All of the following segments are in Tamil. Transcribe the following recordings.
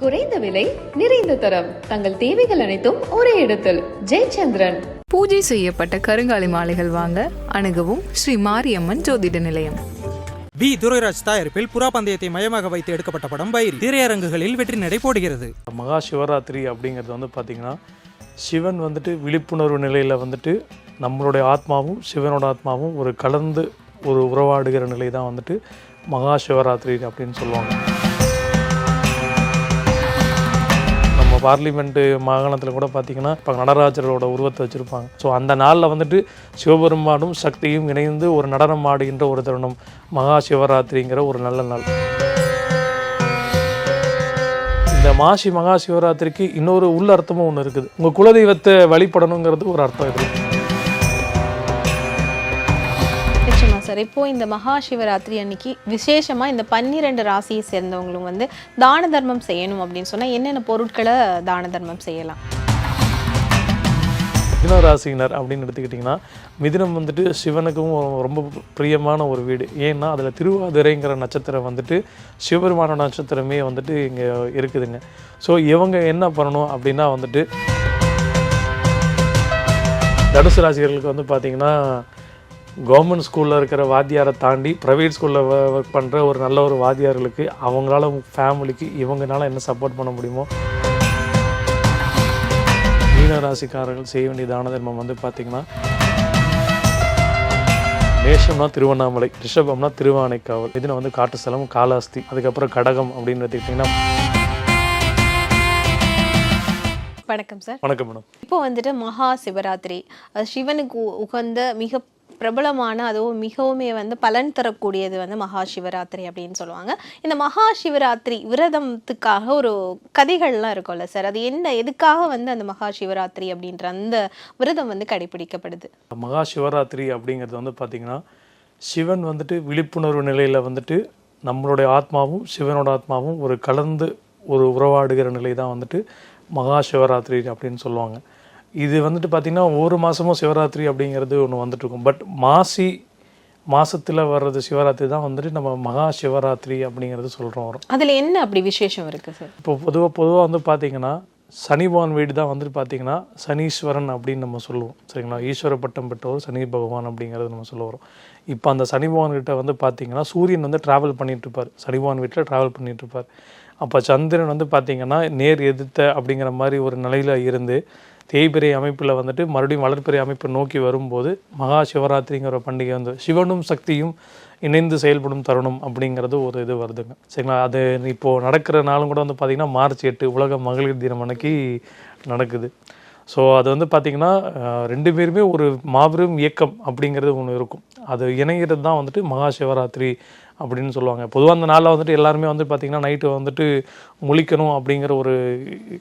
குறைந்த விலை நிறைந்த தரம். தங்கள் தேவைகள் அனைத்தும் ஒரே இடத்தில். ஜெயச்சந்திரன். பூஜை செய்யப்பட்ட கருங்காலி மாலைகள் வாங்க அணுகவும் ஸ்ரீ மாரியம்மன் ஜோதிட நிலையம். பி துரைராஜ் தயாரிப்பில் புறா பந்தயத்தை மையமாக வைத்து எடுக்கப்பட்ட படம் பைரி திரையரங்குகளில் வெற்றி நடை போடுகிறது. மகா சிவராத்திரி அப்படிங்கிறது வந்து பார்த்திங்கன்னா சிவன் வந்துட்டு விழிப்புணர்வு நிலையில் வந்துட்டு நம்மளுடைய ஆத்மாவும் சிவனோட ஆத்மாவும் ஒரு கலந்து ஒரு உறவாடுகிற நிலை தான் வந்துட்டு மகா சிவராத்திரி அப்படின்னு சொல்லுவாங்க. பார்லிமெண்ட்டு மாகாணத்தில் கூட பார்த்திங்கன்னா இப்போ நடராஜரோட உருவத்தை வச்சுருப்பாங்க. ஸோ அந்த நாளில் வந்துட்டு சிவபெருமானும் சக்தியும் இணைந்து ஒரு நடனம் ஆடுகின்ற ஒரு தருணம் மகா சிவராத்திரிங்கிற ஒரு நல்ல நாள். இந்த மாசி மகா சிவராத்திரிக்கு இன்னொரு உள்ள அர்த்தமும் ஒன்று இருக்குது. உங்கள் குலதெய்வத்தை வழிபடணுங்கிறது ஒரு அர்த்தம் இருக்குது சார். இப்போது இந்த மகா சிவராத்திரி அன்னைக்கு விசேஷமாக இந்த பன்னிரெண்டு ராசியை சேர்ந்தவங்களும் வந்து தான தர்மம் செய்யணும் அப்படின்னு சொன்னால் என்னென்ன பொருட்களை தான தர்மம் செய்யலாம்? மிதுன ராசியினர் அப்படின்னு எடுத்துக்கிட்டிங்கன்னா மிதுனம் வந்துட்டு சிவனுக்கும் ரொம்ப பிரியமான ஒரு வீடு. ஏன்னா அதில் திருவாதிரைங்கிற நட்சத்திரம் வந்துட்டு சிவபெருமான நட்சத்திரமே வந்துட்டு இங்கே இருக்குதுங்க. ஸோ இவங்க என்ன பண்ணணும் அப்படின்னா வந்துட்டு தனுசு ராசிகர்களுக்கு வந்து பார்த்திங்கன்னா கவர்மெண்ட் ஸ்கூலில் இருக்கிற வாத்தியாரை தாண்டி ப்ரைவேட் ஸ்கூலில் ஒர்க் பண்ணுற ஒரு நல்ல ஒரு வாத்தியார்களுக்கு அவங்களால ஃபேமிலிக்கு இவங்கனால என்ன சப்போர்ட் பண்ண முடியுமோ? மீன ராசிக்காரர்கள் செய்ய வேண்டிய தான தர்மம் வந்து பார்த்திங்கன்னா மேஷம்னா திருவண்ணாமலை ரிஷபம்னா திருவானைக்காவல். இதில் வந்து காட்டு ஸ்தலம் காலாஸ்தி அதுக்கப்புறம் கடகம் அப்படின்னு எடுத்துக்கிட்டிங்கன்னா வணக்கம் சார் வணக்கம் மேடம் இப்போ வந்துட்டு மகா சிவராத்திரி. சிவனுக்கு உகந்த மிக பிரபலமான அதுவும் மிகவுமே வந்து பலன் தரக்கூடியது வந்து மகா சிவராத்திரி அப்படின்னு சொல்லுவாங்க. இந்த மகா சிவராத்திரி விரதத்துக்காக ஒரு கதைகள்லாம் இருக்கும்ல சார்? அது என்ன எதுக்காக வந்து அந்த மகா சிவராத்திரி அப்படின்ற அந்த விரதம் வந்து கடைபிடிக்கப்படுது? மகா சிவராத்திரி அப்படிங்கிறது வந்து பார்த்திங்கன்னா சிவன் வந்துட்டு விழிப்புணர்வு நிலையில் வந்துட்டு நம்மளுடைய ஆத்மாவும் சிவனோட ஆத்மாவும் ஒரு கலந்து ஒரு உறவாடுகிற நிலை தான் வந்துட்டு மகா சிவராத்திரி அப்படின்னு சொல்லுவாங்க. இது வந்துட்டு பார்த்திங்கன்னா ஒவ்வொரு மாதமும் சிவராத்திரி அப்படிங்கிறது ஒன்று வந்துட்டு இருக்கும் பட் மாசி மாசத்துல வர்றது சிவராத்திரி தான் வந்துட்டு நம்ம மகா சிவராத்திரி அப்படிங்கிறது சொல்கிறோம் வரும். அதுல என்ன அப்படி விசேஷம் இருக்கு சார்? இப்போ பொதுவாக பொதுவாக வந்து பார்த்தீங்கன்னா சனி பகவான் வீடு தான் வந்துட்டு பார்த்தீங்கன்னா சனீஸ்வரன் அப்படின்னு நம்ம சொல்லுவோம். சரிங்களா? ஈஸ்வர பட்டம் பெற்றவர் சனி பகவான் அப்படிங்கிறது நம்ம சொல்ல வரோம். இப்போ அந்த சனி கிட்ட வந்து பார்த்தீங்கன்னா சூரியன் வந்து ட்ராவல் பண்ணிட்டு இருப்பார் சனி பகவான் வீட்டில் ட்ராவல் பண்ணிட்டு இருப்பார் அப்போ சந்திரன் வந்து பார்த்தீங்கன்னா நேர் எதிர்த்த அப்படிங்கிற மாதிரி ஒரு நிலையில் இருந்து தேய்பிரை அமைப்பில் வந்துட்டு மறுபடியும் வளர்ப்பிறை அமைப்பை நோக்கி வரும்போது மகா சிவராத்திரிங்கிற பண்டிகை வந்து சிவனும் சக்தியும் இணைந்து செயல்படும் தருணம் அப்படிங்கிறது ஒரு இது வருதுங்க. சரிங்களா? அது இப்போது நடக்கிற நாளும் கூட வந்து பார்த்திங்கன்னா மார்ச் எட்டு உலக மகளிர் தினம் அன்னைக்கு நடக்குது. ஸோ அது வந்து பார்த்திங்கன்னா ரெண்டு பேருமே ஒரு மாபெரும் இயக்கம் அப்படிங்கிறது ஒன்று இருக்கும். அது இணைகிறது தான் வந்துட்டு மகா சிவராத்திரி அப்படின்னு சொல்லுவாங்க. பொதுவாக அந்த நாளில் வந்துட்டு எல்லாருமே வந்து பார்த்திங்கன்னா நைட்டு வந்துட்டு முழிக்கணும் அப்படிங்கிற ஒரு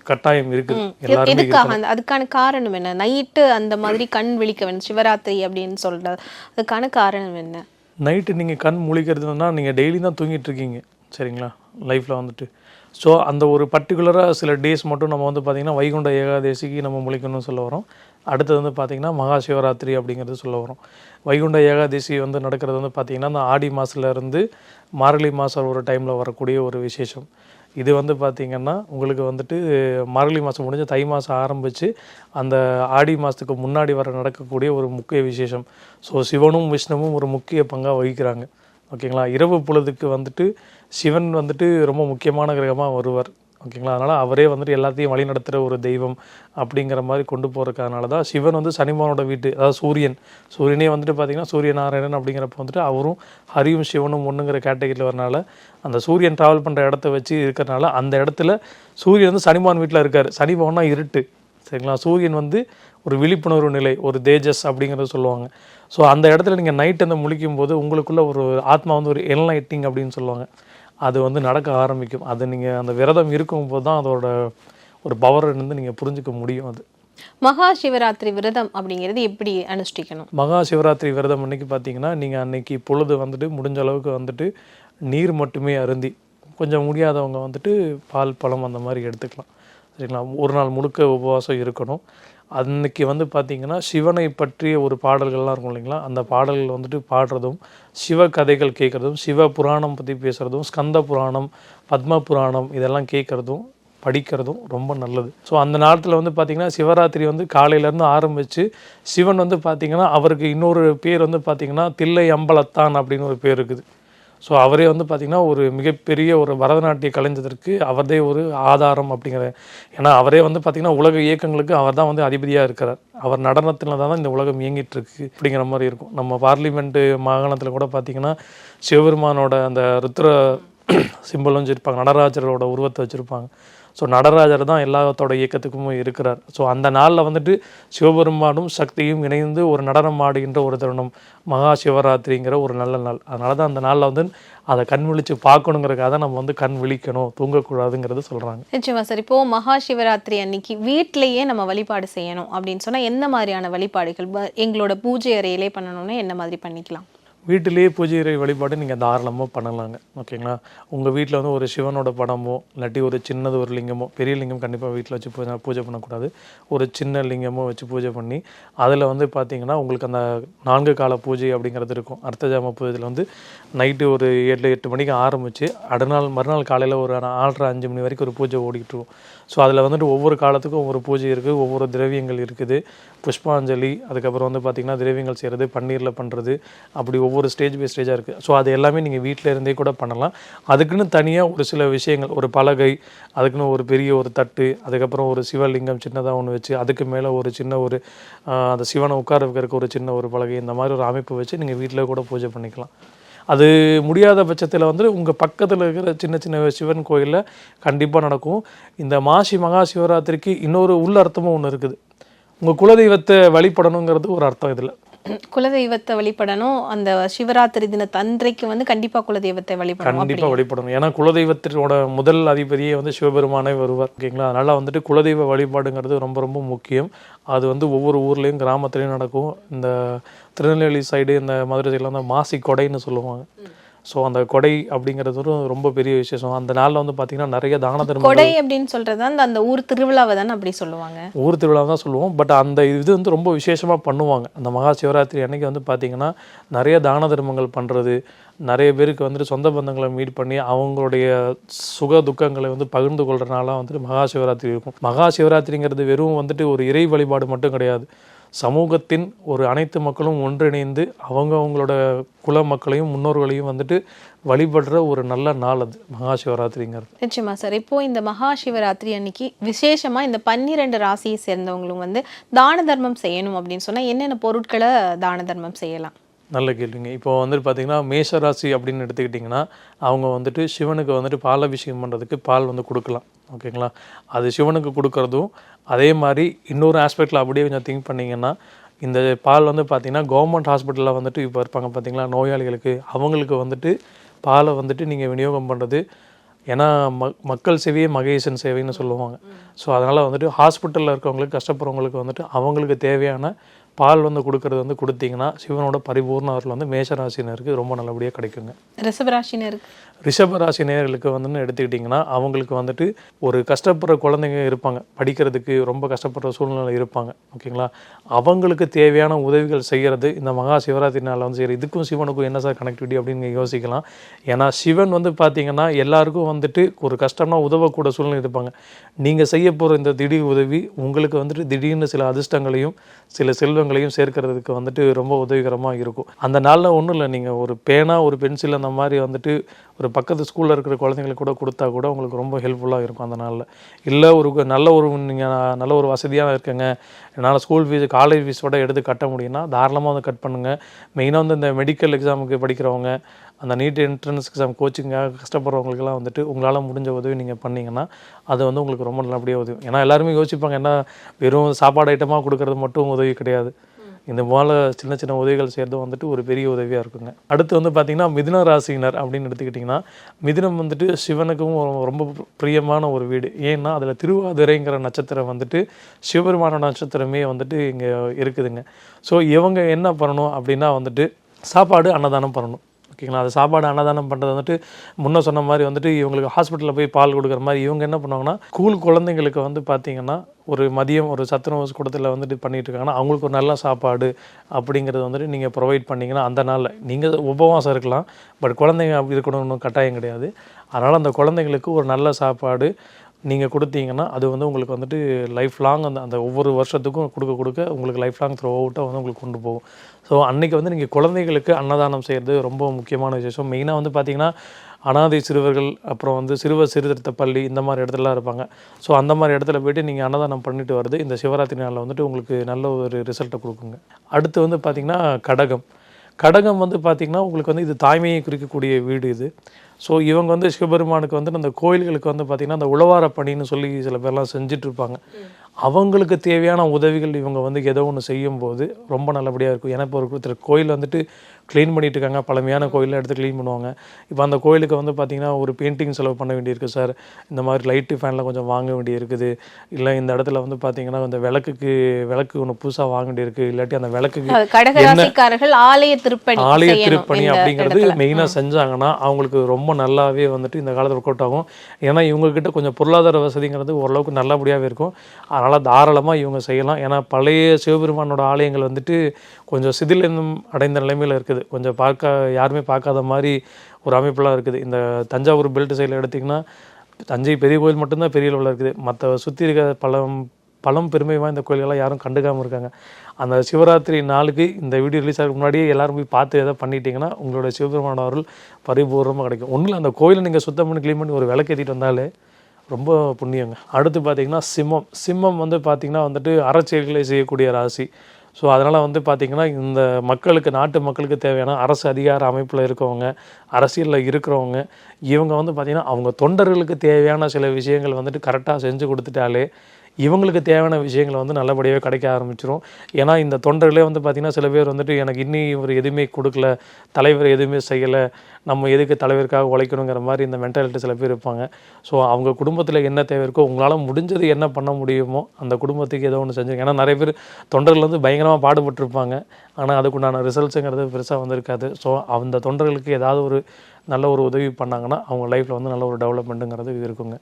கட்டாயம் இருக்குது எல்லாருமே அதுக்கான காரணம் என்ன? நைட்டு அந்த மாதிரி கண் விழிக்க வேண்டும் சிவராத்திரி அப்படின்னு சொல்றது அதுக்கான காரணம் என்ன? நைட்டு நீங்கள் கண் முழிக்கிறதுனா நீங்கள் டெய்லி தான் தூங்கிட்டு இருக்கீங்க. சரிங்களா? லைஃப்பில் வந்துட்டு. ஸோ அந்த ஒரு பர்டிகுலராக சில டேஸ் மட்டும் நம்ம வந்து பார்த்திங்கன்னா வைகுண்ட ஏகாதசிக்கு நம்ம முழிக்கணும்னு சொல்ல வரோம். அடுத்தது வந்து பார்த்திங்கன்னா மகா சிவராத்திரி அப்படிங்கிறது சொல்ல வரோம். வைகுண்ட ஏகாதசி வந்து நடக்கிறது வந்து பார்த்திங்கன்னா அந்த ஆடி மாதத்துலேருந்து மார்கழி மாதம் ஒரு டைமில் வரக்கூடிய ஒரு விசேஷம். இது வந்து பார்த்திங்கன்னா உங்களுக்கு வந்துட்டு மார்கழி மாதம் முடிஞ்சு தை மாதம் ஆரம்பித்து அந்த ஆடி மாதத்துக்கு முன்னாடி வர நடக்கக்கூடிய ஒரு முக்கிய விசேஷம். ஸோ சிவனும் விஷ்ணுவும் ஒரு முக்கிய பங்காக வகிக்கிறாங்க. ஓகேங்களா? இரவு பொழுதுக்கு வந்துட்டு சிவன் வந்துட்டு ரொம்ப முக்கியமான கிரகமாக வருவார். ஓகேங்களா? அதனால் அவரே வந்துட்டு எல்லாத்தையும் வழி நடத்துகிற ஒரு தெய்வம் அப்படிங்கிற மாதிரி கொண்டு போகிறதுக்கானால தான் சிவன் வந்து சனிமானோட வீட்டு அதாவது சூரியன். சூரியனே வந்துட்டு பார்த்திங்கன்னா சூரிய நாராயணன் அப்படிங்கிறப்ப வந்துட்டு அவரும் ஹரியும் சிவனும் ஒன்றுங்கிற கேட்டகரியில் வரனால அந்த சூரியன் ட்ராவல் பண்ணுற இடத்த வச்சு இருக்கிறனால அந்த இடத்துல சூரியன் வந்து சனிமான் வீட்டில் இருக்கார். சனிபவன்னா இருட்டு. சரிங்களா? சூரியன் வந்து ஒரு விழிப்புணர்வு நிலை ஒரு தேஜஸ் அப்படிங்கிறத சொல்லுவாங்க. ஸோ அந்த இடத்துல நீங்கள் நைட் அந்த முழிக்கும் போது உங்களுக்குள்ள ஒரு ஆத்மா வந்து ஒரு என்லைட்டிங் அப்படின்னு சொல்லுவாங்க. அது வந்து நடக்க ஆரம்பிக்கும். அது நீங்கள் அந்த விரதம் இருக்கும்போது தான் அதோட ஒரு பவர் இருந்து நீங்கள் புரிஞ்சுக்க முடியும் அது. மகா சிவராத்திரி விரதம் அப்படிங்கிறது எப்படி அனுஷ்டிக்கணும்? மகா சிவராத்திரி விரதம் அன்னைக்கு பார்த்தீங்கன்னா நீங்கள் அன்னைக்கு பொழுது வந்துட்டு முடிஞ்ச அளவுக்கு வந்துட்டு நீர் மட்டுமே அருந்தி கொஞ்சம் முடியாதவங்க வந்துட்டு பால் பழம் அந்த மாதிரி எடுத்துக்கலாம். சரிங்களா? ஒரு நாள் முழுக்க உபவாசம் இருக்கணும். அன்னைக்கு வந்து பார்த்திங்கன்னா சிவனை பற்றிய ஒரு பாடல்கள்லாம் இருக்கும் இல்லைங்களா? அந்த பாடல்கள் வந்துட்டு பாடுறதும் சிவ கதைகள் கேட்குறதும் சிவ புராணம் பற்றி பேசுகிறதும் ஸ்கந்த புராணம் பத்ம புராணம் இதெல்லாம் கேட்குறதும் படிக்கிறதும் ரொம்ப நல்லது. ஸோ அந்த நேரத்தில் வந்து பார்த்திங்கன்னா சிவராத்திரி வந்து காலையிலேருந்து ஆரம்பித்து சிவன் வந்து பார்த்திங்கன்னா அவருக்கு இன்னொரு பேர் வந்து பார்த்திங்கன்னா தில்லை அம்பலத்தான் அப்படின்னு ஒரு பேர் இருக்குது. ஸோ அவரே வந்து பார்த்திங்கன்னா ஒரு மிகப்பெரிய ஒரு பரதநாட்டிய கலைஞதற்கு அவரதே ஒரு ஆதாரம் அப்படிங்கிற ஏன்னா அவரே வந்து பார்த்திங்கன்னா உலக இயக்கங்களுக்கு அவர் தான் வந்து அதிபதியாக இருக்கிறார். அவர் நடனத்தில் தான் இந்த உலகம் இயங்கிட்டு இருக்கு அப்படிங்கிற மாதிரி இருக்கும். நம்ம பார்லிமெண்ட்டு மாகாணத்தில் கூட பார்த்திங்கன்னா சிவபெருமானோட அந்த ருத்ர சிம்பிளும் வச்சுருப்பாங்க நடராஜரோட உருவத்தை வச்சுருப்பாங்க. ஸோ நடராஜர் தான் எல்லாத்தோட இயக்கத்துக்கும் இருக்கிறார். ஸோ அந்த நாளில் வந்துட்டு சிவபெருமானும் சக்தியும் இணைந்து ஒரு நடனம் ஆடுகின்ற ஒரு தருணம் மகா சிவராத்திரிங்கிற ஒரு நல்ல நாள். அதனால தான் அந்த நாளில் வந்து அதை கண் விழிச்சு பார்க்கணுங்கிறக்காக தான் நம்ம வந்து கண் விழிக்கணும் தூங்கக்கூடாதுங்கிறது சொல்கிறாங்க நிச்சயமா சார். இப்போது மகா சிவராத்திரி அன்னைக்கு வீட்டிலேயே நம்ம வழிபாடு செய்யணும் அப்படின்னு சொன்னால் என்ன மாதிரியான வழிபாடுகள்? ப- எங்களோட பூஜை அறையிலே பண்ணணும்னா என்ன மாதிரி பண்ணிக்கலாம்? வீட்டிலேயே பூஜை இறை வழிபாடு நீங்கள் தாராளமாக பண்ணலாங்க. ஓகேங்களா? உங்கள் வீட்டில் வந்து ஒரு சிவனோட படமோ இல்லாட்டி ஒரு சின்னது ஒரு லிங்கமோ பெரிய லிங்கம் கண்டிப்பாக வீட்டில் வச்சு பூஜை பூஜை பண்ணக்கூடாது. ஒரு சின்ன லிங்கமோ வச்சு பூஜை பண்ணி அதில் வந்து பார்த்தீங்கன்னா உங்களுக்கு அந்த நான்கு கால பூஜை அப்படிங்கிறது இருக்கும். அர்த்தஜாம பூஜையில் வந்து நைட்டு ஒரு ஏழு எட்டு மணிக்கு ஆரம்பித்து அடுநாள் மறுநாள் காலையில் ஒரு ஆறரை அஞ்சு மணி வரைக்கும் ஒரு பூஜை ஓடிக்கிட்டு இருக்கும். ஸோ அதில் வந்துட்டு ஒவ்வொரு காலத்துக்கும் ஒவ்வொரு பூஜை இருக்குது ஒவ்வொரு திரவியங்கள் இருக்குது. புஷ்பாஞ்சலி அதுக்கப்புறம் வந்து பார்த்திங்கன்னா திரவியங்கள் செய்கிறது பன்னீரில் பண்ணுறது அப்படி ஒவ்வொரு ஸ்டேஜ் பை ஸ்டேஜாக இருக்குது ஸோ அது எல்லாமே நீங்கள் வீட்டில் இருந்தே கூட பண்ணலாம். அதுக்குன்னு தனியாக ஒரு சில விஷயங்கள் ஒரு பலகை அதுக்குன்னு ஒரு பெரிய ஒரு தட்டு அதுக்கப்புறம் ஒரு சிவலிங்கம் சின்னதாக ஒன்று வச்சு அதுக்கு மேலே ஒரு சின்ன ஒரு அந்த சிவனை உட்கார வைக்கிறதுக்கு ஒரு சின்ன ஒரு பலகை இந்த மாதிரி ஒரு அமைப்பு வச்சு நீங்கள் வீட்டில் கூட பூஜை பண்ணிக்கலாம். அது முடியாத பட்சத்தில் வந்து உங்கள் பக்கத்தில் இருக்கிற சின்ன சின்ன சிவன் கோயிலில் கண்டிப்பாக நடக்கும். இந்த மாசி மகா சிவராத்திரிக்கு இன்னொரு உள்ள அர்த்தமும் ஒன்று இருக்குது. உங்கள் குலதெய்வத்தை வழிபடணுங்கிறது ஒரு அர்த்தம் இதில். குலதெய்வத்தை வழிபடணும். அந்த சிவராத்திரி தின தந்தைக்கு வந்து கண்டிப்பா குலதெய்வத்தை வழிபடணும் கண்டிப்பாக வழிபடணும். ஏன்னா குலதெய்வத்தினோட முதல் அதிபதியே வந்து சிவபெருமானே வருவார். ஓகேங்களா? அதனால் வந்துட்டு குலதெய்வ வழிபாடுங்கிறது ரொம்ப ரொம்ப முக்கியம். அது வந்து ஒவ்வொரு ஊர்லேயும் கிராமத்துலேயும் நடக்கும். இந்த திருநெல்வேலி சைடு இந்த மதுரை சைடில் வந்து மாசி கொடைன்னு சொல்லுவாங்க. ஸோ அந்த கொடை அப்படிங்கிறது ஒரு ரொம்ப பெரிய விசேஷம். அந்த நாளில் வந்து பார்த்திங்கன்னா நிறைய தான தர்மங்கள் கொடை அப்படின்னு சொல்றது அந்த அந்த ஊர் திருவிழாவை தானே அப்படி சொல்லுவாங்க? ஊர் திருவிழா தான் சொல்லுவோம். பட் அந்த இது வந்து ரொம்ப விசேஷமாக பண்ணுவாங்க. அந்த மகா சிவராத்திரி அன்னைக்கு வந்து பார்த்திங்கன்னா நிறைய தான தர்மங்கள் பண்ணுறது நிறைய பேருக்கு வந்துட்டு சொந்த பந்தங்களை மீட் பண்ணி அவங்களுடைய சுக துக்கங்களை வந்து பகிர்ந்து கொள்றதுனால வந்துட்டு மகா சிவராத்திரி இருக்கும். மகா சிவராத்திரிங்கிறது வெறும் வந்துட்டு ஒரு இறை வழிபாடு மட்டும் கிடையாது. சமூகத்தின் ஒரு அனைத்து மக்களும் ஒன்றிணைந்து அவங்க அவங்களோட குல மக்களையும் முன்னோர்களையும் வந்துட்டு வழிபடுற ஒரு நல்ல நாள் அது மகா சிவராத்திரிங்கிறது. நிச்சயமா சார். இப்போ இந்த மகா சிவராத்திரி அன்னைக்கு விசேஷமா இந்த பன்னிரெண்டு ராசியை சேர்ந்தவங்களும் வந்து தான தர்மம் செய்யணும் அப்படின்னு சொன்னா என்னென்ன பொருட்களை தான தர்மம் செய்யலாம்? நல்ல கேள்விங்க. இப்போ வந்துட்டு பார்த்தீங்கன்னா மேஷராசி அப்படின்னு எடுத்துக்கிட்டிங்கன்னா அவங்க வந்துட்டு சிவனுக்கு வந்துட்டு பால் அபிஷேகம் பண்ணுறதுக்கு பால் வந்து கொடுக்கலாம். ஓகேங்களா? அது சிவனுக்கு கொடுக்கறதும் அதே மாதிரி இன்னொரு ஆஸ்பெக்டில் அப்படியே கொஞ்சம் திங்க் பண்ணிங்கன்னா இந்த பால் வந்து பார்த்தீங்கன்னா கவர்மெண்ட் ஹாஸ்பிட்டலில் வந்துட்டு இப்போ இருப்பாங்க பார்த்தீங்களா நோயாளிகளுக்கு அவங்களுக்கு வந்துட்டு பாலை வந்துட்டு நீங்கள் விநியோகம் பண்ணுறது ஏன்னா ம மக்கள் சேவையே மகேசன் சேவைன்னு சொல்லுவாங்க. ஸோ அதனால் வந்துட்டு ஹாஸ்பிட்டலில் இருக்கவங்களுக்கு கஷ்டப்படுறவங்களுக்கு வந்துட்டு அவங்களுக்கு தேவையான பால் வந்து கொடுக்கறது வந்து கொடுத்தீங்கன்னா சிவனோட பரிபூர்ண அருள் வந்து மேஷராசினருக்கு ரொம்ப நல்லபடியாக கிடைக்குங்க. ரிஷபராசினருக்கு ரிஷபராசி நேயர்களுக்கு வந்துன்னு எடுத்துக்கிட்டிங்கன்னா அவங்களுக்கு வந்துட்டு ஒரு கஷ்டப்படுற குழந்தைங்க இருப்பாங்க. படிக்கிறதுக்கு ரொம்ப கஷ்டப்படுற சூழ்நிலை இருப்பாங்க. ஓகேங்களா? அவங்களுக்கு தேவையான உதவிகள் செய்கிறது இந்த மகா சிவராத்திரி நாளில் வந்து செய்கிறது இதுக்கும் சிவனுக்கும் என்ன சார் கனெக்டிவிட்டி அப்படின்னு யோசிக்கலாம். ஏன்னா சிவன் வந்து பார்த்தீங்கன்னா எல்லாருக்கும் வந்துட்டு ஒரு கஷ்டம்னா உதவக்கூட சூழ்நிலை இருப்பாங்க. நீங்கள் செய்ய போகிற இந்த திடீர் உதவி உங்களுக்கு வந்துட்டு திடீர்னு சில அதிர்ஷ்டங்களையும் சில புத்தகங்களையும் சேர்க்கறதுக்கு வந்துட்டு ரொம்ப உதவிகரமாக இருக்கும். அந்த நாளில் ஒன்றும் இல்லை. நீங்கள் ஒரு பேனா ஒரு பென்சில் அந்த மாதிரி வந்துட்டு ஒரு பக்கத்து ஸ்கூலில் இருக்கிற குழந்தைங்களுக்கு கூட கொடுத்தா கூட உங்களுக்கு ரொம்ப ஹெல்ப்ஃபுல்லாக இருக்கும் அந்த நாளில். இல்லை ஒரு நல்ல ஒரு நீங்கள் நல்ல ஒரு வசதியாக இருக்குங்க. என்னால் ஸ்கூல் ஃபீஸ் காலேஜ் ஃபீஸோட எடுத்து கட்ட முடியும்னா தாராளமாக வந்து கட் பண்ணுங்கள் மெயினாக வந்து இந்த மெடிக்கல் எக்ஸாமுக்கு படிக்கிறவங்க அந்த நீட் என்ட்ரன்ஸ் எக்ஸாம் கோச்சிங்காக கஷ்டப்படுறவங்களுக்கெல்லாம் வந்துட்டு உங்களால் முடிஞ்ச உதவி நீங்கள் பண்ணிங்கன்னா அது வந்து உங்களுக்கு ரொம்ப நல்லபடியாக உதவி ஏன்னா எல்லாருமே யோசிப்பாங்க என்ன வெறும் சாப்பாடு ஐட்டமாக கொடுக்கறது மட்டும் உதவி கிடையாது. இந்த போல சின்ன சின்ன உதவிகள் செய்கிறது வந்துட்டு ஒரு பெரிய உதவியாக இருக்குங்க. அடுத்து வந்து பார்த்திங்கன்னா மிதுன ராசியினர் அப்படின்னு எடுத்துக்கிட்டிங்கன்னா மிதுனம் வந்துட்டு சிவனுக்கும் ரொம்ப பிரியமான ஒரு வீடு. ஏன்னா அதில் திருவாதிரைங்கிற நட்சத்திரம் வந்துட்டு சிவபெருமான நட்சத்திரமே வந்துட்டு இங்கே இருக்குதுங்க. ஸோ இவங்க என்ன பண்ணணும் அப்படின்னா வந்துட்டு சாப்பாடு அன்னதானம் பண்ணணும். ஓகேங்களா? அது சாப்பாடு அன்னதானம் பண்ணுறது வந்துட்டு முன்ன சொன்ன மாதிரி வந்துட்டு இவங்களுக்கு ஹாஸ்பிட்டலில் போய் பால் கொடுக்குற மாதிரி இவங்க என்ன பண்ணுவாங்கன்னா ஸ்கூல் குழந்தைங்களுக்கு வந்து பார்த்தீங்கன்னா ஒரு மதியம் ஒரு சத்துணவு கூடத்தில் வந்துட்டு பண்ணிகிட்டு இருக்காங்கன்னா அவங்களுக்கு ஒரு நல்ல சாப்பாடு அப்படிங்கிறது வந்துட்டு நீங்கள் ப்ரொவைட் பண்ணிங்கன்னா அந்த நாளில் நீங்கள் உபவாசம் இருக்கலாம். பட் குழந்தைங்க அப்படி இருக்கணும்னு கட்டாயம் கிடையாது. அதனால் அந்த குழந்தைங்களுக்கு ஒரு நல்ல சாப்பாடு நீங்கள் கொடுத்தீங்கன்னா அது வந்து உங்களுக்கு வந்துட்டு லைஃப் லாங் அந்த அந்த ஒவ்வொரு வருஷத்துக்கும் கொடுக்க கொடுக்க உங்களுக்கு லைஃப் லாங் த்ரோ அவுட்டாக வந்து உங்களுக்கு கொண்டு போகும். ஸோ அன்றைக்கி வந்து நீங்கள் குழந்தைகளுக்கு அன்னதானம் செய்கிறது ரொம்ப முக்கியமான விசேஷம். மெயினாக வந்து பார்த்திங்கன்னா அனாதை சிறுவர்கள் அப்புறம் வந்து சிறுவர் சீர்திருத்த பள்ளி இந்த மாதிரி இடத்துலலாம் இருப்பாங்க. ஸோ அந்த மாதிரி இடத்துல போயிட்டு நீங்கள் அன்னதானம் பண்ணிட்டு வருது இந்த சிவராத்திரி நாளில் வந்துட்டு உங்களுக்கு நல்ல ஒரு ரிசல்ட்டை கொடுக்குங்க. அடுத்து வந்து பார்த்திங்கன்னா கடகம். கடகம் வந்து பார்த்திங்கன்னா உங்களுக்கு வந்து இது தாய்மையை குறிக்கக்கூடிய வீடு இது. ஸோ இவங்க வந்து சிவபெருமானுக்கு வந்து அந்த கோயில்களுக்கு வந்து பார்த்திங்கன்னா அந்த உழவார பணின்னு சொல்லி சில பேர்லாம் செஞ்சிட்ருப்பாங்க. அவங்களுக்கு தேவையான உதவிகள் இவங்க வந்து ஏதோ ஒன்று செய்யும்போது ரொம்ப நல்லபடியாக இருக்கும். ஏன்னா இப்போ ஒரு ஒருத்தர் கோயில் வந்துட்டு க்ளீன் பண்ணிட்டு இருக்காங்க பழமையான கோயிலில் எடுத்து க்ளீன் பண்ணுவாங்க. இப்போ அந்த கோயிலுக்கு வந்து பார்த்திங்கன்னா ஒரு பெயிண்டிங் செலவு பண்ண வேண்டியிருக்கு சார் இந்த மாதிரி லைட்டு ஃபேன்லாம் கொஞ்சம் வாங்க வேண்டியிருக்குது. இல்லை இந்த இடத்துல வந்து பார்த்திங்கன்னா அந்த விளக்குக்கு விளக்கு ஒன்று புதுசாக வாங்க வேண்டியிருக்கு. இல்லாட்டி அந்த விளக்குக்கு ஆலய திருப்பணி ஆலய திருப்பணி இந்த அப்படிங்கிறது. மெயினாக செஞ்சாங்கன்னா அவங்களுக்கு ரொம்ப நல்லாவே வந்துட்டு இந்த காலத்தில் ஒர்க் அவுட் ஆகும். ஏன்னா இவங்ககிட்ட கொஞ்சம் பொருளாதார வசதிங்கிறது ஓரளவுக்கு நல்லபடியாகவே இருக்கும். அதனால் தாராளமாக இவங்க செய்யலாம். ஏன்னா பழைய சிவபெருமானோட ஆலயங்கள் வந்துட்டு கொஞ்சம் சிதிலம் அடைந்த நிலைமையில் இருக்குது. கொஞ்சம் பார்க்க யாருமே பார்க்காத மாதிரி ஒரு அமைப்பெல்லாம் இருக்குது. இந்த தஞ்சாவூர் பெல்ட் சைடில் எடுத்திங்கன்னா தஞ்சை பெரிய கோயில் மட்டும்தான் பெரிய அளவில் இருக்குது. மற்ற சுற்றி இருக்க பழம் பழம் பெருமை வாய்ந்த கோயில்கள்லாம் யாரும் கண்டுக்காமல் இருக்காங்க. அந்த சிவராத்திரி நாளுக்கு இந்த வீடியோ ரிலீஸ் ஆகிறதுக்கு முன்னாடியே எல்லாரும் போய் பார்த்து எதாவது பண்ணிட்டீங்கன்னா உங்களோட சிவபெருமான அருள் பரிபூர்ணமாக கிடைக்கும். ஒன்றும் அந்த கோயிலை நீங்கள் சுத்தம் பண்ணி க்ளீன் பண்ணி ஒரு விளக்கேற்றிட்டு வந்தாலே ரொம்ப புண்ணியங்க. அடுத்து பார்த்தீங்கன்னா சிம்மம். சிம்மம் வந்து பார்த்திங்கன்னா வந்துட்டு அறச்செயல்களை செய்யக்கூடிய ராசி. ஸோ அதனால் வந்து பார்த்திங்கன்னா இந்த மக்களுக்கு நாட்டு மக்களுக்கு தேவையான அரசு அதிகார அமைப்பில் இருக்கவங்க அரசியலில் இருக்கிறவங்க இவங்க வந்து பார்த்திங்கன்னா அவங்க தொண்டர்களுக்கு தேவையான சில விஷயங்கள் வந்துட்டு கரெக்டாக செஞ்சு கொடுத்துட்டாலே இவங்களுக்கு தேவையான விஷயங்களை வந்து நல்லபடியாக கிடைக்க ஆரம்பிச்சிடும் ஏன்னா இந்த தொண்டர்களே வந்து பார்த்திங்கன்னா சில பேர் வந்துட்டு எனக்கு இன்னி இவர் எதுவுமே கொடுக்கல தலைவர் எதுவுமே செய்யலை நம்ம எதுக்கு தலைவருக்காக உழைக்கணுங்கிற மாதிரி இந்த மென்டாலிட்டி சில பேர் இருப்பாங்க. ஸோ அவங்க குடும்பத்தில் என்ன தேவை இருக்கோ உங்களால் முடிஞ்சது என்ன பண்ண முடியுமோ அந்த குடும்பத்துக்கு ஏதோ ஒன்று செஞ்சுருங்க. ஏன்னா நிறைய பேர் தொண்டர்கள் வந்து பயங்கரமாக பாடுபட்டிருப்பாங்க. ஆனால் அதுக்குண்டான ரிசல்ட்ஸுங்கிறது பெருசாக வந்திருக்காது. ஸோ அந்த தொண்டர்களுக்கு ஏதாவது ஒரு நல்ல ஒரு உதவி பண்ணாங்கன்னா அவங்க லைஃப்பில் வந்து நல்ல ஒரு டெவலப்மெண்ட்டுங்கிறது இருக்குங்க.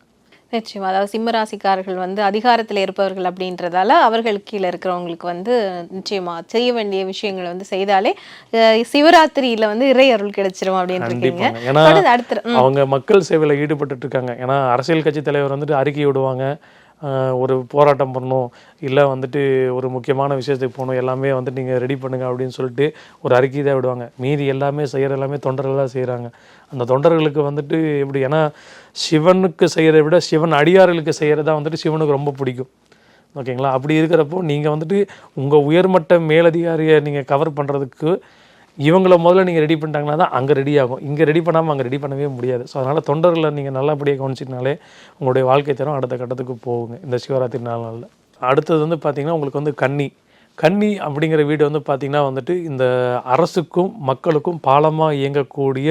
நிச்சயமா. அதாவது சிம்ம ராசிக்காரர்கள் வந்து அதிகாரத்தில் இருப்பவர்கள் அப்படின்றதால அவர்களுக்கு கீழே இருக்கிறவங்களுக்கு வந்து நிச்சயமா செய்ய வேண்டிய விஷயங்களை வந்து செய்தாலே சிவராத்திரியில வந்து இறை அருள் கிடைச்சிரும் அப்படின்னு இருக்கீங்க. ஏன்னா அவங்க மக்கள் சேவையில் ஈடுபட்டுட்டு இருக்காங்க. ஏன்னா அரசியல் கட்சி தலைவர் வந்துட்டு அறிக்கை விடுவாங்க. ஒரு போராட்டம் பண்ணணும் இல்லை வந்துட்டு ஒரு முக்கியமான விஷயத்துக்கு போகணும் எல்லாமே வந்துட்டு நீங்கள் ரெடி பண்ணுங்கள் அப்படின்னு சொல்லிட்டு ஒரு அறிக்கை தான் விடுவாங்க. மீதி எல்லாமே செய்கிற எல்லாமே தொண்டர்கள் தான் செய்கிறாங்க அந்த தொண்டர்களுக்கு வந்துட்டு எப்படி ஏன்னா சிவனுக்கு செய்கிறத விட சிவன் அடியார்களுக்கு செய்கிறது தான் வந்துட்டு சிவனுக்கு ரொம்ப பிடிக்கும். ஓகேங்களா? அப்படி இருக்கிறப்போ நீங்கள் வந்துட்டு உங்கள் உயர்மட்ட மேலதிகாரியை நீங்கள் கவர் பண்ணுறதுக்கு இவங்கள முதல்ல நீங்கள் ரெடி பண்ணிட்டாங்கன்னா தான் அங்கே ரெடி ஆகும். இங்கே ரெடி பண்ணாமல் அங்கே ரெடி பண்ணவே முடியாது. ஸோ அதனால் தொண்டர்களை நீங்கள் நல்லபடியாக கவனிச்சினாலே உங்களுடைய வாழ்க்கை தரம் அடுத்த கட்டத்துக்கு போகுங்க இந்த சிவராத்திரி நாள் நாளில் அடுத்தது வந்து பார்த்திங்கன்னா உங்களுக்கு வந்து கன்னி. கன்னி அப்படிங்கிற வீடு வந்து பார்த்திங்கன்னா வந்துட்டு இந்த அரசுக்கும் மக்களுக்கும் பாலமாக இயங்கக்கூடிய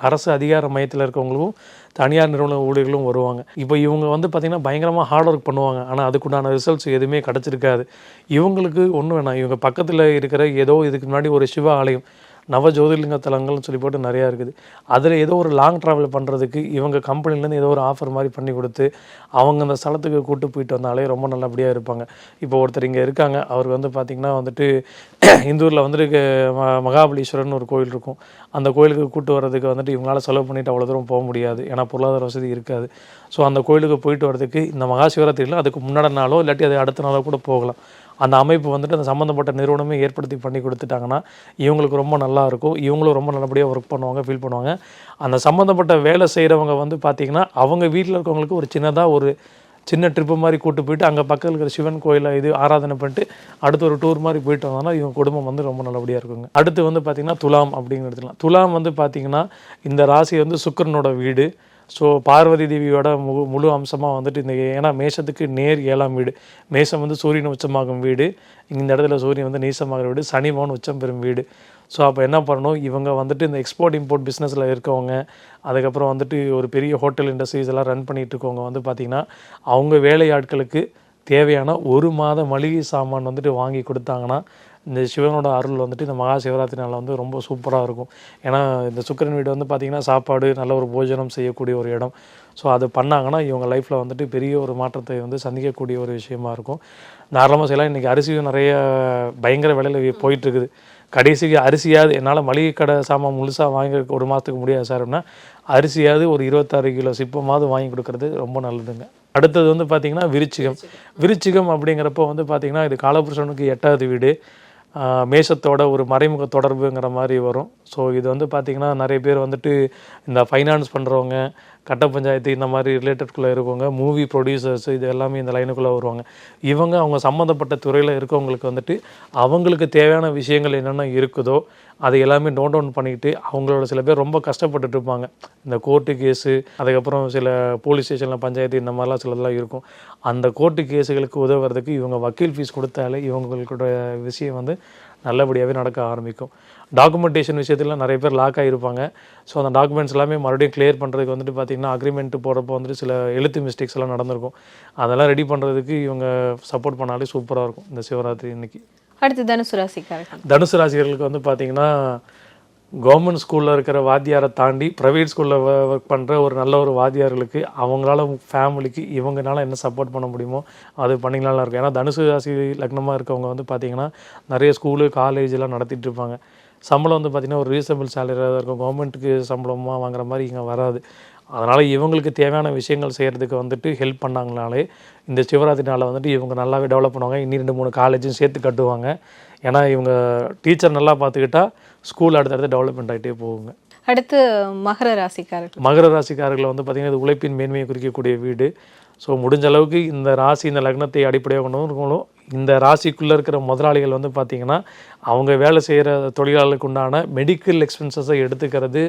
அரசு அதிகார மையத்தில் இருக்கவங்களுக்கும் தனியார் நிறுவன ஊழியர்களும் வருவாங்க. இப்போ இவங்க வந்து பார்த்திங்கன்னா பயங்கரமாக ஹார்ட் ஒர்க் பண்ணுவாங்க. ஆனால் அதுக்குண்டான ரிசல்ட்ஸ் எதுவுமே கிடச்சிருக்காது. இவங்களுக்கு ஒன்றும் வேணாம். இவங்க பக்கத்தில் இருக்கிற ஏதோ இதுக்கு முன்னாடி ஒரு சிவ ஆலயம் நவ ஜோதிர்லிங்க தலங்கள்னு சொல்லி போட்டு நிறையா இருக்குது. அதில் ஏதோ ஒரு லாங் ட்ராவல் பண்ணுறதுக்கு இவங்க கம்பெனிலேருந்து ஏதோ ஒரு ஆஃபர் மாதிரி பண்ணி கொடுத்து அவங்க அந்த ஸ்தலத்துக்கு கூட்டு போயிட்டு வந்தாலே ரொம்ப நல்லபடியாக இருப்பாங்க. இப்போ ஒருத்தர் இங்கே இருக்காங்க. அவர் வந்து பார்த்திங்கன்னா வந்துட்டு இந்தூரில் வந்துட்டு ம- மகாபலீஸ்வரர்னு ஒரு கோயில் இருக்கும். அந்த கோயிலுக்கு கூட்டு வர்றதுக்கு வந்துட்டு இவங்களால செலவு பண்ணிட்டு அவ்வளோ தூரம் போக முடியாது. ஏன்னா பொருளாதார வசதி இருக்காது. ஸோ அந்த கோயிலுக்கு போயிட்டு வர்றதுக்கு இந்த மகா சிவராத்திரியில் அதுக்கு முன்னாடி நாளோ இல்லாட்டி அது அடுத்த நாளோ கூட போகலாம். அந்த அமைப்பு வந்துட்டு அந்த சம்மந்தப்பட்ட நிறுவனமே ஏற்படுத்தி பண்ணி கொடுத்துட்டாங்கன்னா இவங்களுக்கு ரொம்ப நல்லா இருக்கும். இவங்களும் ரொம்ப நல்லபடியாக ஒர்க் பண்ணுவாங்க ஃபீல் பண்ணுவாங்க. அந்த சம்மந்தப்பட்ட வேலை செய்கிறவங்க வந்து பார்த்திங்கன்னா அவங்க வீட்டில் இருக்கவங்களுக்கு ஒரு சின்னதாக ஒரு சின்ன ட்ரிப்பு மாதிரி கூட்டு போயிட்டு அங்கே பக்கத்தில் இருக்கிற சிவன் கோயிலை இது ஆராதனை பண்ணிட்டு அடுத்து ஒரு டூர் மாதிரி போயிட்டு வந்தோம்னா இவங்க குடும்பம் வந்து ரொம்ப நல்லபடியாக இருக்குங்க. அடுத்து வந்து பார்த்திங்கன்னா துலாம் அப்படின்னு எடுத்துக்கலாம். துலாம் வந்து பார்த்திங்கன்னா இந்த ராசி வந்து சுக்கிரனோட வீடு. ஸோ பார்வதி தேவியோட முழு முழு அம்சமாக வந்துட்டு இந்த ஏன்னா மேஷத்துக்கு நேர் ஏழாம் வீடு மேஷம் வந்து சூரியன் உச்சமாகும் வீடு இந்த இடத்துல சூரியன் வந்து நீசமாகிற வீடு சனி மோன் உச்சம் பெறும் வீடு ஸோ அப்போ என்ன பண்ணணும் இவங்க வந்துட்டு இந்த எக்ஸ்போர்ட் இம்போர்ட் பிஸ்னஸில் இருக்கவங்க அதுக்கப்புறம் வந்துட்டு ஒரு பெரிய ஹோட்டல் இண்டஸ்ட்ரீஸ் எல்லாம் ரன் பண்ணிட்டு இருக்கவங்க வந்து பார்த்திங்கன்னா அவங்க வேலையாட்களுக்கு தேவையான ஒரு மாத மளிகை சாமான் வந்துட்டு வாங்கி கொடுத்தாங்கன்னா இந்த சிவனோட அருள் வந்துட்டு இந்த மகா சிவராத்திரி நாளில் வந்து ரொம்ப சூப்பராக இருக்கும். ஏன்னா இந்த சுக்கிரன் வீடு வந்து பார்த்திங்கன்னா சாப்பாடு நல்ல ஒரு போஜனம் செய்யக்கூடிய ஒரு இடம். ஸோ அது பண்ணாங்கன்னா இவங்க லைஃப்பில் வந்துட்டு பெரிய ஒரு மாற்றத்தை வந்து சந்திக்கக்கூடிய ஒரு விஷயமா இருக்கும். நார்மலாக செய்யலாம். இன்றைக்கி அரிசியும் நிறைய பயங்கர விலையில் போயிட்டுருக்குது. கடைசிக்கு அரிசியாவது என்னால் மளிகை கடை சாமான் முழுசாக வாங்கி ஒரு மாதத்துக்கு முடியாது சார் அப்படின்னா அரிசியாவது ஒரு இருபத்தாறு கிலோ சிப்பமாவது வாங்கி கொடுக்குறது ரொம்ப நல்லதுங்க. அடுத்தது வந்து பார்த்திங்கன்னா விருச்சிகம். விருச்சிகம் அப்படிங்கிறப்போ வந்து பார்த்திங்கன்னா இது காலபுருஷனுக்கு எட்டாவது வீடு. மேஷத்தோட ஒரு மறைமுக தொடர்புங்கிற மாதிரி வரும். ஸோ இது வந்து பார்த்திங்கன்னா நிறைய பேர் வந்துட்டு இந்த ஃபைனான்ஸ் பண்ணுறவங்க கட்ட பஞ்சாயத்து இந்த மாதிரி ரிலேட்டட்குள்ளே இருக்கவங்க மூவி ப்ரொடியூசர்ஸ் இது எல்லாமே இந்த லைனுக்குள்ளே வருவாங்க. இவங்க அவங்க சம்மந்தப்பட்ட துறையில் இருக்கவங்களுக்கு வந்துட்டு அவங்களுக்கு தேவையான விஷயங்கள் என்னென்ன இருக்குதோ அதை எல்லாமே நோட் டவுன் பண்ணிக்கிட்டு அவங்களோட சில பேர் ரொம்ப கஷ்டப்பட்டுட்டு இருப்பாங்க. இந்த கோர்ட்டு கேஸு அதுக்கப்புறம் சில போலீஸ் ஸ்டேஷனில் பஞ்சாயத்து இந்த மாதிரிலாம் சிலதெல்லாம் இருக்கும். அந்த கோர்ட்டு கேஸுகளுக்கு உதவுறதுக்கு இவங்க வக்கீல் ஃபீஸ் கொடுத்தாலே இவங்களோட விஷயம் வந்து நல்லபடியாகவே நடக்க ஆரம்பிக்கும். டாக்குமெண்டேஷன் விஷயத்தில் நிறைய பேர் லாக் ஆகிருப்பாங்க ஸோ அந்த டாக்குமெண்ட்ஸ் எல்லாமே மறுபடியும் கிளியர் பண்ணுறதுக்கு வந்துட்டு பார்த்திங்கன்னா அக்ரிமெண்ட் போகிறப்போ வந்துட்டு சில எழுத்து மிஸ்டேக்ஸ் எல்லாம் நடந்திருக்கும். அதெல்லாம் ரெடி பண்ணுறதுக்கு இவங்க சப்போர்ட் பண்ணாலே சூப்பராக இருக்கும். இந்த சிவராத்திரி இன்னைக்கு அடுத்து தனுசு ராசிக்காரர்கள். தனுசு ராசிகளுக்கு வந்து பார்த்தீங்கன்னா கவர்மெண்ட் ஸ்கூலில் இருக்கிற வாத்தியாரை தாண்டி ப்ரைவேட் ஸ்கூலில் ஒர்க் பண்ணுற ஒரு நல்ல ஒரு வாத்தியார்களுக்கு அவங்களால ஃபேமிலிக்கு இவங்கனால என்ன சப்போர்ட் பண்ண முடியுமோ அது பண்ணிங்களாம் இருக்கும். ஏன்னா தனுசு ராசி லக்னமாக இருக்கவங்க வந்து பார்த்தீங்கன்னா நிறைய ஸ்கூலு காலேஜெலாம் நடத்திட்டு இருப்பாங்க. சம்பளம் வந்து பார்த்திங்கன்னா ஒரு ரீசனபிள் சேலரியாக தான் இருக்கும். கவர்மெண்ட்டுக்கு சம்பளமாக வாங்குற மாதிரி இங்கே வராது. அதனால் இவங்களுக்கு தேவையான விஷயங்கள் செய்கிறதுக்கு வந்துட்டு ஹெல்ப் பண்ணாங்கனாலே இந்த சிவராத்திரி நாளில் வந்துட்டு இவங்க நல்லாவே டெவலப் பண்ணுவாங்க. இன்னி ரெண்டு மூணு காலேஜும் சேர்த்து கட்டுவாங்க. ஏன்னா இவங்க டீச்சர் நல்லா பார்த்துக்கிட்டா ஸ்கூல் அடுத்தடுத்து டெவலப்மெண்ட் ஆகிட்டே போகுங்க. அடுத்து மகர ராசிக்காரர்கள். மகர ராசிக்காரர்களை வந்து பார்த்திங்கன்னா இது உழைப்பின் மேன்மையை குறிக்கக்கூடிய வீடு. ஸோ முடிஞ்ச அளவுக்கு இந்த ராசி இந்த லக்னத்தை அடிப்படையாக கொண்டு இருக்கணும் இந்த ராசிக்குள்ளே இருக்கிற முதலாளிகள் வந்து பார்த்திங்கன்னா அவங்க வேலை செய்கிற தொழிலாளர்களுக்கு உண்டான மெடிக்கல் எக்ஸ்பென்சஸை எடுத்துக்கிறது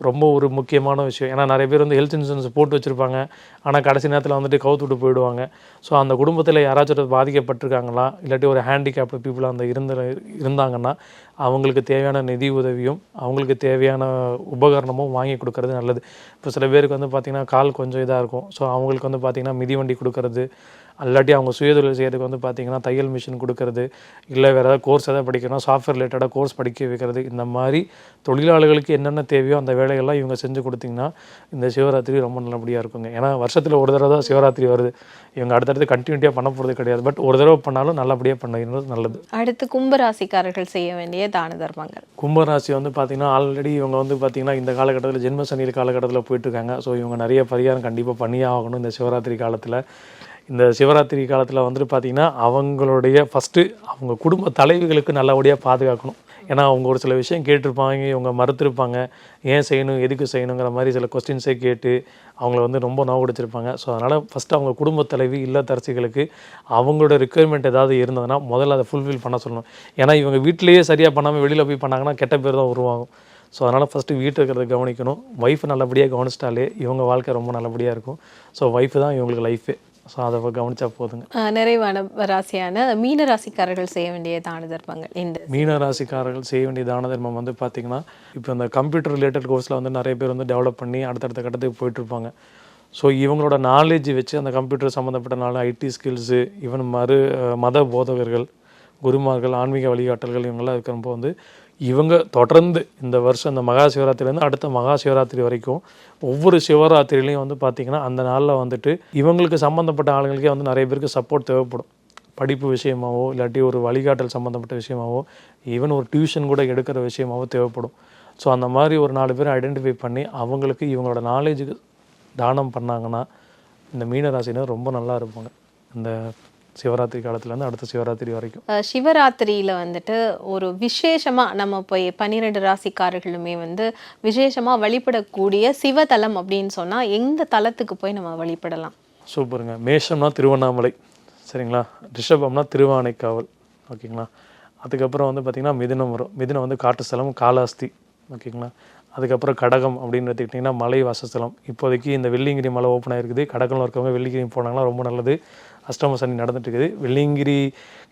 ரொம்ப ஒரு முக்கியமான விஷயம். ஏன்னா நிறைய பேர் வந்து ஹெல்த் இன்சூரன்ஸ் போட்டு வச்சுருப்பாங்க. ஆனால் கடைசி நேரத்தில் வந்துட்டு கவுத்து விட்டு போயிடுவாங்க. ஸோ அந்த குடும்பத்தில் யாராச்சும் பாதிக்கப்பட்டிருக்காங்களா? இல்லாட்டி ஒரு ஹேண்டிகேப்டு பீப்புள் அந்த இருந்த இருந்தாங்கன்னா அவங்களுக்கு தேவையான நிதி உதவியும் அவங்களுக்கு தேவையான உபகரணமும் வாங்கி கொடுக்கறது நல்லது. இப்போ சில பேருக்கு வந்து பார்த்திங்கன்னா கால் கொஞ்சம் இதாக இருக்கும். ஸோ அவங்களுக்கு வந்து பார்த்திங்கன்னா மிதிவண்டி கொடுக்கறது இல்லாட்டி அவங்க சுயதொழில் செய்யறதுக்கு வந்து பார்த்திங்கன்னா தையல் மிஷின் கொடுக்கறது இல்லை வேறு ஏதாவது கோர்ஸ் எதாவது படிக்கணும் சாஃப்ட்வேர் ரிலேட்டடாக கோர்ஸ் படிக்க வைக்கிறது இந்த மாதிரி தொழிலாளர்களுக்கு என்னென்ன தேவையோ அந்த வேலைகள்லாம் இவங்க செஞ்சு கொடுத்திங்கன்னா இந்த சிவராத்திரி ரொம்ப நல்லபடியாக இருக்குங்க. ஏன்னா வருஷத்தில் ஒரு தடவை தான் சிவராத்திரி வருது. இவங்க அடுத்தடுத்து கண்டினியூட்டியாக பண்ண போகிறது கிடையாது. பட் ஒரு தடவை பண்ணாலும் நல்லபடியாக பண்ணுறது நல்லது. அடுத்து கும்ப ராசிக்காரர்கள் செய்ய வேண்டிய தான தர்மங்கள். கும்பராசி வந்து பார்த்திங்கன்னா ஆல்ரெடி இவங்க வந்து பார்த்திங்கன்னா இந்த காலகட்டத்தில் ஜென்ம சனியில் காலகட்டத்தில் போயிட்டுருக்காங்க ஸோ இவங்க நிறைய பரிகாரம் கண்டிப்பாக பண்ணியே ஆகணும் இந்த சிவராத்திரி காலத்தில். இந்த சிவராத்திரி காலத்தில் வந்துட்டு பார்த்திங்கன்னா அவங்களுடைய ஃபஸ்ட்டு அவங்க குடும்ப தலைவிகளுக்கு நல்லபடியாக பாதுகாக்கணும். ஏன்னா அவங்க ஒரு சில விஷயம் கேட்டிருப்பாங்க இவங்க மறுத்திருப்பாங்க ஏன் செய்யணும் எதுக்கு செய்யணுங்கிற மாதிரி சில கொஸ்டின்ஸே கேட்டு அவங்கள வந்து ரொம்ப நோவடிச்சிருப்பாங்க ஸோ அதனால் ஃபஸ்ட்டு அவங்க குடும்ப தலைவி இல்லத்தரசிகளுக்கு அவங்களோட ரிக்குயர்மெண்ட் ஏதாவது இருந்ததுன்னா முதல்ல அதை ஃபுல்ஃபில் பண்ண சொல்லணும். ஏன்னா இவங்க வீட்டிலேயே சரியாக பண்ணாமல் வெளியில் போய் பண்ணாங்கன்னா கெட்ட பேர் தான் உருவாகும். ஸோ அதனால் ஃபஸ்ட்டு வீட்டில் இருக்கிறத கவனிக்கணும். ஒய்ஃப் நல்லபடியாக கவனிச்சிட்டாலே இவங்க வாழ்க்கை ரொம்ப நல்லபடியாக இருக்கும். ஸோ ஒய்ஃபு தான் இவங்களுக்கு லைஃபே ஸோ அதை கவனிச்சா போதுங்க. நிறைவான ராசியான மீன ராசிக்காரர்கள் செய்ய வேண்டிய தான தர்மங்கள் இந்த மீன ராசிக்காரர்கள் செய்ய வேண்டிய தான தர்மம் வந்து பார்த்திங்கன்னா இப்போ இந்த கம்ப்யூட்டர் ரிலேட்டட் கோர்ஸில் வந்து நிறைய பேர் வந்து டெவலப் பண்ணி அடுத்தடுத்த கட்டத்துக்கு போயிட்டுருப்பாங்க ஸோ இவங்களோட நாலேஜ் வச்சு அந்த கம்ப்யூட்டர் சம்மந்தப்பட்ட நாலு ஐடி ஸ்கில்ஸு ஈவன் மறு மத போதகர்கள் குருமார்கள் ஆன்மீக வழிகாட்டல்கள் இவங்கெல்லாம் இருக்கிறப்போ வந்து இவங்க தொடர்ந்து இந்த வருஷம் இந்த மகா சிவராத்திரிலேருந்து அடுத்த மகா சிவராத்திரி வரைக்கும் ஒவ்வொரு சிவராத்திரிலையும் வந்து பார்த்திங்கன்னா அந்த நாளில் வந்துட்டு இவங்களுக்கு சம்மந்தப்பட்ட ஆளுங்களுக்கே வந்து நிறைய பேருக்கு சப்போர்ட் தேவைப்படும். படிப்பு விஷயமாவோ இல்லாட்டி ஒரு வழிகாட்டல் சம்மந்தப்பட்ட விஷயமாவோ ஈவன் ஒரு டியூஷன் கூட எடுக்கிற விஷயமாவோ தேவைப்படும். ஸோ அந்த மாதிரி ஒரு நாலு பேர் ஐடென்டிஃபை பண்ணி அவங்களுக்கு இவங்களோட நாலேஜுக்கு தானம் பண்ணாங்கன்னா இந்த மீனராசினர் ரொம்ப நல்லா இருப்பாங்க. இந்த சிவராத்திரி காலத்துலேருந்து அடுத்த சிவராத்திரி வரைக்கும். சிவராத்திரியில வந்துட்டு ஒரு விசேஷமா நம்ம போய் பன்னிரெண்டு ராசிக்காரர்களுமே வந்து விசேஷமா வழிபடக்கூடிய சிவதலம் அப்படின்னு சொன்னா எந்த தலத்துக்கு போய் நம்ம வழிபடலாம்? சூப்பருங்க. மேஷம்னா திருவண்ணாமலை சரிங்களா? ரிஷபம்னா திருவானைக்காவல் ஓகேங்களா? அதுக்கப்புறம் வந்து பார்த்திங்கன்னா மிதுனம் வரும். மிதுனம் வந்து காட்டு ஸ்தலம் காலாஸ்தி ஓகேங்களா? அதுக்கப்புறம் கடகம் அப்படின்னு எடுத்துக்கிட்டிங்கன்னா மலை வாசஸ்தலம். இப்போதைக்கு இந்த வெள்ளியங்கிரி மலை ஓப்பன் ஆயிருக்குது. கடகம்ல இருக்கவங்க வெள்ளிங்கிரி போனாங்கன்னா ரொம்ப நல்லது. அஷ்டம சனி நடந்துட்டுருக்குது. வெள்ளியங்கிரி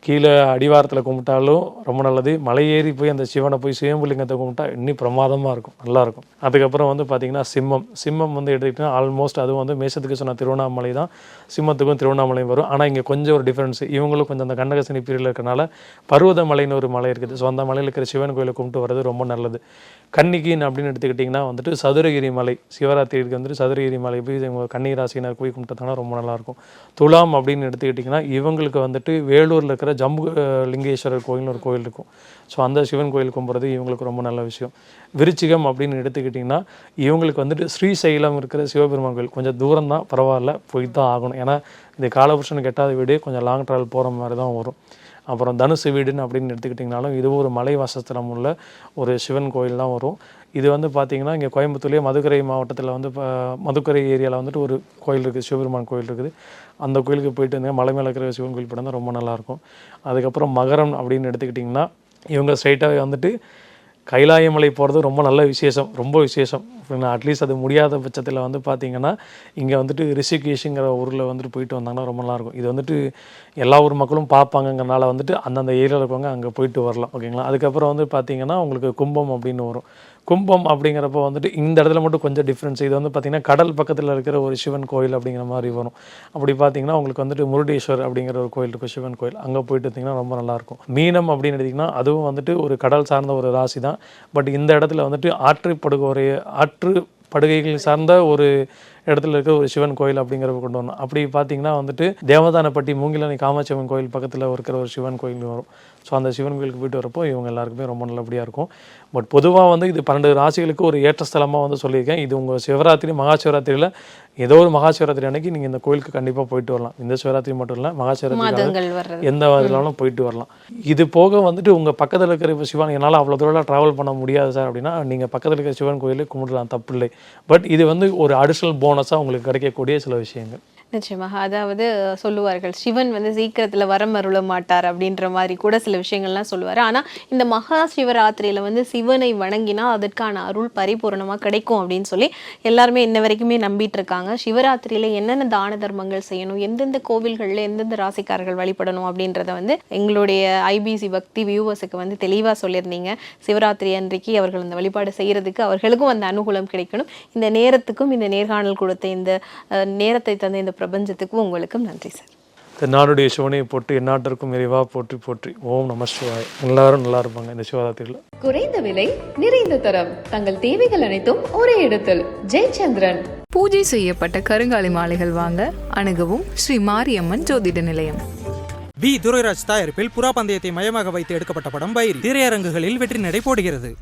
கீழே அடிவாரத்தில் கும்பிட்டாலும் ரொம்ப நல்லது. மலை ஏறி போய் அந்த சிவனை போய் சுயம்புலிங்கத்தை கும்பிட்டா இன்னும் பிரமாதமாக இருக்கும். நல்லாயிருக்கும். அதுக்கப்புறம் வந்து பார்த்திங்கன்னா சிம்மம். சிம்மம் வந்து எடுத்துக்கிட்டிங்கன்னா ஆல்மோஸ்ட் அதுவும் வந்து மேஷத்துக்கு சொன்ன திருவண்ணாமலை தான். சிம்மத்துக்கும் திருவண்ணாமலையும் வரும். ஆனால் இங்கே கொஞ்சம் ஒரு டிஃப்ரென்ஸ் இவங்களும் கொஞ்சம் அந்த கண்டகசனி பீரியடில் இருக்கனால பருவதமலைன்னு ஒரு மலை இருக்குது. ஸோ அந்த மலையில் இருக்கிற சிவன் கோயிலை கும்பிட்டு வர்றது ரொம்ப நல்லது. கன்னிகின் அப்படின்னு எடுத்துக்கிட்டிங்கன்னா வந்துட்டு சதுரகிரி மலை சிவராத்திரிக்கு வந்துட்டு சதுரகிரி மலை போய் இவங்க கன்னி ராசினர் போய் கும்பிட்டதாங்கன்னா ரொம்ப நல்லாயிருக்கும். துலாம் அப்படின்னு அப்படின்னு எடுத்துக்கிட்டிங்கன்னா இவங்களுக்கு வந்துட்டு வேலூரில் இருக்கிற ஜம்பு லிங்கேஸ்வரர் கோயில்னு ஒரு கோயில் இருக்கும். ஸோ அந்த சிவன் கோயில் கும்புறது இவங்களுக்கு ரொம்ப நல்ல விஷயம். விருச்சிகம் அப்படின்னு எடுத்துக்கிட்டிங்கன்னா இவங்களுக்கு வந்துட்டு ஸ்ரீசைலம் இருக்கிற சிவபெருமான் கோயில் கொஞ்சம் தூரம் தான் பரவாயில்ல போய் தான் ஆகணும். ஏன்னா இது காலபுருஷனுக்கு எட்டாவது வீடு கொஞ்சம் லாங் ட்ராவல் போகிற மாதிரி தான் வரும். அப்புறம் தனுசு வீடுன்னு அப்படின்னு எடுத்துக்கிட்டிங்கனாலும் இதுவும் ஒரு மலை வாசஸ்தலம் உள்ள ஒரு சிவன் கோயில் தான் வரும். இது வந்து பார்த்திங்கன்னா இங்கே கோயம்புத்தூர்லேயே மதுக்கரை மாவட்டத்தில் வந்து இப்போ மதுக்கரை ஏரியாவில் வந்துட்டு ஒரு கோயில் இருக்குது சிவபெருமான் கோயில் இருக்குது. அந்த கோயிலுக்கு போயிட்டு இருந்தீங்க மலை மேலே இருக்கிற சிவன் கோயில் படம் தான் ரொம்ப நல்லாயிருக்கும் அதுக்கப்புறம் மகரம் அப்படின்னு எடுத்துக்கிட்டிங்கன்னா இவங்க ஸ்ட்ரைட்டாகவே வந்துட்டு கைலாயமலை போகிறது ரொம்ப நல்ல விசேஷம் ரொம்ப விசேஷம். அட்லீஸ்ட் அது முடியாத பட்சத்தில் வந்து பார்த்திங்கன்னா இங்கே வந்துட்டு ரிஷிகேஷுங்கிற ஊரில் வந்துட்டு போயிட்டு வந்தாங்கன்னா ரொம்ப நல்லாயிருக்கும். இது வந்துட்டு எல்லா ஊர் மக்களும் பார்ப்பாங்கங்கிறனால வந்துட்டு அந்தந்த ஏரியாவில் இருக்கவங்க அங்கே போயிட்டு வரலாம் ஓகேங்களா? அதுக்கப்புறம் வந்து பார்த்திங்கன்னா உங்களுக்கு கும்பம் அப்படின்னு வரும். கும்பம் அப்படிங்கிறப்போ வந்துட்டு இந்த இடத்துல மட்டும் கொஞ்சம் டிஃப்ரென்ஸ் இது வந்து பார்த்திங்கன்னா கடல் பக்கத்தில் இருக்கிற ஒரு சிவன் கோயில் அப்படிங்கிற மாதிரி வரும். அப்படி பார்த்தீங்கன்னா உங்களுக்கு வந்துட்டு முருடேஸ்வர் அப்படிங்கிற ஒரு கோயில் இருக்கும் சிவன் கோயில். அங்கே போயிட்டு இருந்தீங்கன்னா ரொம்ப நல்லாயிருக்கும் மீனம் அப்படின்னு எடுத்திங்கன்னா அதுவும் வந்துட்டு ஒரு கடல் சார்ந்த ஒரு ராசி தான். பட் இந்த இடத்துல வந்துட்டு ஆற்று படுகை ஆற்று படுகைகள் சார்ந்த ஒரு இடத்துல இருக்க ஒரு சிவன் கோயில் அப்படிங்கிறத கொண்டு வரணும். அப்படி பார்த்தீங்கன்னா வந்துட்டு தேவதானப்பட்டி மூங்கிலணி காமாட்சி அம்மன் கோயில் பக்கத்தில் இருக்கிற ஒரு சிவன் கோயில் வரும். ஸோ அந்த சிவன் கோயிலுக்கு போயிட்டு வரப்போ இவங்க எல்லாருக்குமே ரொம்ப நல்லபடியாக இருக்கும். பட் பொதுவாக வந்து இது பன்னெண்டு ராசிகளுக்கு ஒரு ஏற்ற ஸ்தலமாக வந்து சொல்லியிருக்கேன். இது உங்கள் சிவராத்திரி மகா சிவராத்திரியில் ஏதோ ஒரு மகா சிவராத்திரி அன்னைக்கு நீங்கள் இந்த கோயிலுக்கு கண்டிப்பாக போயிட்டு வரலாம். இந்த சிவராத்திரி மட்டும் இல்லை மகா சிவராத்திரி எந்த வகையிலாலும் போயிட்டு வரலாம். இது போக வந்துட்டு உங்கள் பக்கத்தில் இருக்கிற இப்போ சிவன் என்னால் அவ்வளோ தூரம் ட்ராவல் பண்ண முடியாது சார் அப்படின்னா நீங்கள் பக்கத்தில் இருக்கிற சிவன் கோயிலே கும்பிடலாம். தப்பு இல்லை. பட் இது வந்து ஒரு அடிஷ்னல் போனஸாக உங்களுக்கு கிடைக்கக்கூடிய சில விஷயங்கள். நிச்சயமாக. அதாவது சொல்லுவார்கள் சிவன் வந்து சீக்கிரத்தில் வரம் அருள மாட்டார் அப்படின்ற மாதிரி கூட சில விஷயங்கள்லாம் சொல்லுவார். ஆனால் இந்த மகா சிவராத்திரியில் வந்து சிவனை வணங்கினா அதற்கான அருள் பரிபூர்ணமாக கிடைக்கும் அப்படின்னு சொல்லி எல்லாருமே இன்ன வரைக்குமே நம்பிட்டு இருக்காங்க சிவராத்திரியில் என்னென்ன தான தர்மங்கள் செய்யணும் எந்தெந்த கோவில்களில் எந்தெந்த ராசிக்காரர்கள் வழிபடணும் அப்படின்றத வந்து எங்களுடைய ஐபிசி பக்தி வியூவர்ஸுக்கு வந்து தெளிவாக சொல்லியிருந்தீங்க. சிவராத்திரி அன்றைக்கு அவர்கள் அந்த வழிபாடு செய்கிறதுக்கு அவர்களுக்கும் அந்த அனுகூலம் கிடைக்கணும். இந்த நேரத்துக்கும் இந்த நேர்காணல் கொடுத்த இந்த நேரத்தை தந்த இந்த பிரபஞ்சத்துக்கும் உங்களுக்கும் நன்றி சார். தென்னாடுடைய சிவனை போட்டு எந்நாட்டிற்கும் விரைவாக போற்றி போற்றி. ஓம் நம சிவாய். எல்லாரும் நல்லா இருப்பாங்க இந்த சிவராத்திரியில். குறைந்த விலை நிறைந்த தரம். தங்கள் தேவைகள் அனைத்தும் ஒரே இடத்தில். ஜெயச்சந்திரன். பூஜை செய்யப்பட்ட கருங்காலி மாலைகள் வாங்க அணுகவும் ஸ்ரீ மாரியம்மன் ஜோதிட நிலையம். வி. துரைராஜ் தயாரிப்பில் புறா பந்தயத்தை மையமாக வைத்து எடுக்கப்பட்ட படம் பைரி. திரையரங்குகளில் வெற்றி நடை போடுகிறது.